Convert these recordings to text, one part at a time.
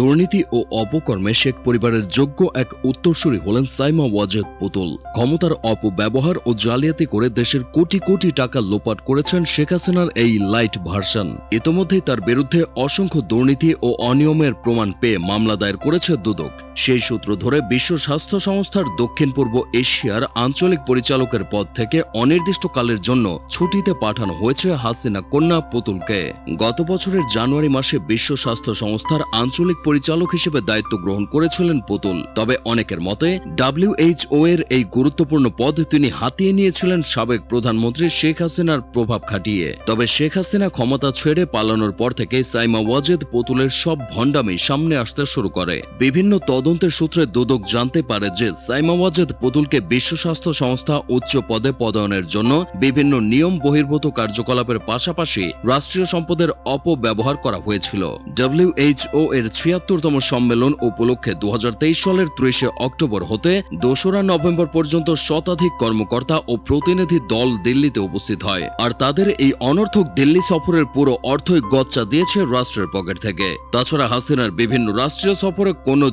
দুর্নীতি ও অপকর্মে শেখ পরিবারের যোগ্য এক উত্তরসূরি হলেন সাইমা ওয়াজেদ পুতুল। ক্ষমতার অপব্যবহার ও জালিয়াতি করে দেশের কোটি কোটি টাকা লোপাট করেছেন শেখ হাসিনার এই লাইট ভার্সন। ইতোমধ্যেই তার বিরুদ্ধে অসংখ্য দুর্নীতি ও অনিয়মের প্রমাণ পেয়ে মামলা দায়ের করেছে দুদক। সেই সূত্র ধরে বিশ্ব স্বাস্থ্য সংস্থার দক্ষিণ পূর্ব এশিয়ার আঞ্চলিক পরিচালকের পদ থেকে অনির্দিষ্টকালের জন্য ছুটিতে পাঠানো হয়েছে হাসিনা কন্যা পুতুলকে। গত বছরের জানুয়ারি মাসে বিশ্ব স্বাস্থ্য সংস্থার আঞ্চলিক পরিচালক হিসেবে দায়িত্ব গ্রহণ করেছিলেন পুতুল। তবে অনেকের মতে ডাব্লিউএইচও এর এই গুরুত্বপূর্ণ পদ তিনি হাতিয়ে নিয়েছিলেন সাবেক প্রধানমন্ত্রী শেখ হাসিনার প্রভাব খাটিয়ে। তবে শেখ হাসিনা ক্ষমতা ছেড়ে পালানোর পর থেকে সাইমা ওয়াজেদ পুতুলের সব ভণ্ডামি সামনে আসতে শুরু করে। বিভিন্ন তদন্তের সূত্রে দুদক জানতে পারে যে সাইমা ওয়াজেদ পুতুলকে বিশ্ব স্বাস্থ্য সংস্থা উচ্চ পদে পদায়নের জন্য বিভিন্ন নিয়ম বহির্ভূত কার্যকলাপের পাশাপাশি রাষ্ট্রীয় সম্পদের অপব্যবহার করা হয়েছিল। ডব্লিউএইচও এর ছিয়াত্তরতম সম্মেলন উপলক্ষে দু সালের ত্রিশে অক্টোবর হতে দোসরা নভেম্বর পর্যন্ত শতাধিক কর্মকর্তা ও প্রতিনিধি দল দিল্লিতে উপস্থিত হয় আর তাদের এই অনর্থক দিল্লি সফরের পুরো অর্থই গচ্চা দিয়েছে রাষ্ট্রের পকেট থেকে। তাছাড়া হাসিনার বিভিন্ন রাষ্ট্রীয় সফরে কোনো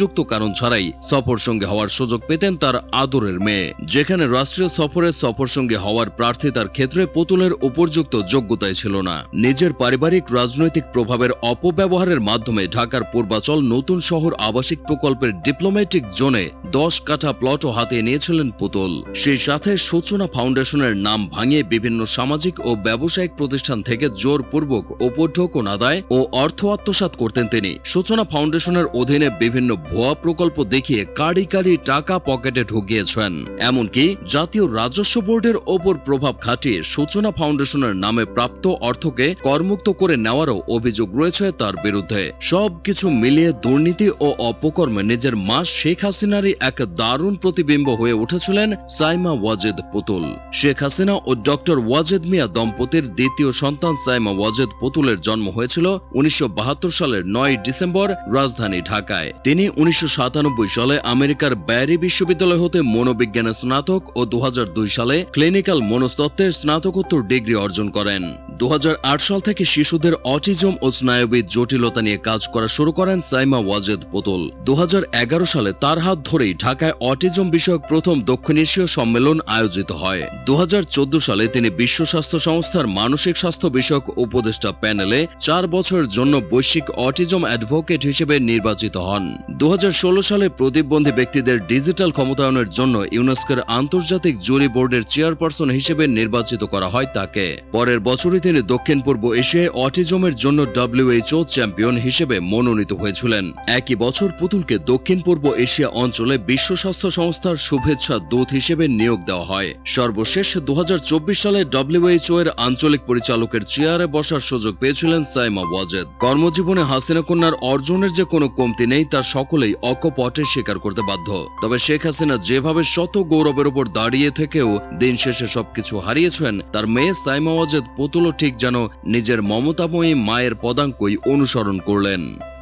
যুক্তিযুক্ত কারণ ছাড়াই সফর সঙ্গে হওয়ার সুযোগ পেতেন তার আদরের মেয়ে। যেখানে রাষ্ট্রীয় সফরে সফর সঙ্গে হওয়ার প্রার্থিতার ক্ষেত্রে পুতুলের উপযুক্ত যোগ্যতাই ছিল না। নিজের পারিবারিক রাজনৈতিক প্রভাবের অপব্যবহারের মাধ্যমে ঢাকার পূর্বাচল নতুন শহর আবাসিক প্রকল্পের ডিপ্লোম্যাটিক জোনে দশ কাঠা প্লটও হাতে নিয়েছিলেন পুতুল। সেই সাথে সূচনা ফাউন্ডেশনের নাম ভাঙিয়ে বিভিন্ন সামাজিক ও ব্যবসায়িক প্রতিষ্ঠান থেকে জোরপূর্বক উপঢৌকন আদায় ও অর্থ আত্মসাৎ করতেন তিনি। সূচনা ফাউন্ডেশনের অধীনে বিভিন্ন ভুয়া প্রকল্প দেখিয়ে কাড়ি কাড়ি টাকা পকেটে ঢুকিয়েছেন। এমনকি জাতীয় রাজস্ব বোর্ডের ওপর প্রভাব খাটিয়ে সূচনা ফাউন্ডেশনের নামে প্রাপ্ত অর্থকে করমুক্ত করে নেওয়ারও অভিযোগ রয়েছে তার বিরুদ্ধে। সবকিছু মিলিয়ে দুর্নীতি ও অপকর্মে নিজের মা শেখ হাসিনারই এক দারুণ প্রতিবিম্ব হয়ে উঠেছিলেন সাইমা ওয়াজেদ পুতুল। শেখ হাসিনা ও ডক্টর ওয়াজেদ মিয়া দম্পতির দ্বিতীয় সন্তান সাইমা ওয়াজেদ পুতুলের জন্ম হয়েছিল উনিশশো বাহাত্তর সালের নয় ডিসেম্বর রাজধানী ঢাকায়। তিনি উনিশশো সাতানব্বই সালে আমেরিকার ব্যারি বিশ্ববিদ্যালয় হতে মনোবিজ্ঞানে স্নাতক ও দু হাজার দুই সালে ক্লিনিক্যাল মনস্তত্ত্বের স্নাতকোত্তর ডিগ্রি অর্জন করেন। দু হাজার আট সাল থেকে শিশুদের অটিজম ও স্নায়বিক জটিলতা নিয়ে কাজ করা শুরু করেন সাইমা ওয়াজেদ পুতুল। দু হাজার এগারো সালে তার হাত ধরেই ঢাকায় অটিজম বিষয়ক প্রথম দক্ষিণ এশীয় সম্মেলন আয়োজিত হয়। দু হাজার চোদ্দ সালে তিনি বিশ্ব স্বাস্থ্য সংস্থার মানসিক স্বাস্থ্য বিষয়ক উপদেষ্টা প্যানেলে চার বছরের জন্য বৈশ্বিক অটিজম অ্যাডভোকেট হিসেবে নির্বাচিত হন। দু হাজার ষোলো সালে প্রতিবন্ধী ব্যক্তিদের ডিজিটাল ক্ষমতায়নের জন্য ইউনেস্কোর আন্তর্জাতিক জুরি বোর্ডের চেয়ারপারসন হিসেবে নির্বাচিত করা হয় তাকে। পরের বছরই তিনি দক্ষিণ পূর্ব এশিয়ায় অটিজমের জন্য ডব্লিউএইচও চ্যাম্পিয়ন হিসেবে মনোনীত হয়েছিলেন। একই বছর পুতুলকে দক্ষিণ পূর্ব এশিয়া অঞ্চলে বিশ্ব স্বাস্থ্য সংস্থার শুভেচ্ছা দূত হিসেবে নিয়োগ দেওয়া হয়। সর্বশেষ দু হাজার চব্বিশ সালে ডব্লিউএইচও এর আঞ্চলিক পরিচালকের চেয়ারে বসার সুযোগ পেয়েছিলেন সাইমা ওয়াজেদ। কর্মজীবনে হাসিনা কন্যার অর্জনের যে কোনো কমতি নেই, তা সকলেই অকপটে স্বীকার করতে বাধ্য। তবে শেখ হাসিনা যেভাবে শত গৌরবের উপর দাঁড়িয়ে থেকেও দিন শেষে সবকিছু হারিয়েছেন, তার মেয়ে সাইমা ওয়াজেদ পুতুলও ঠিক যেন নিজের মমতাময়ী মায়ের পদাঙ্কই অনুসরণ করলেন।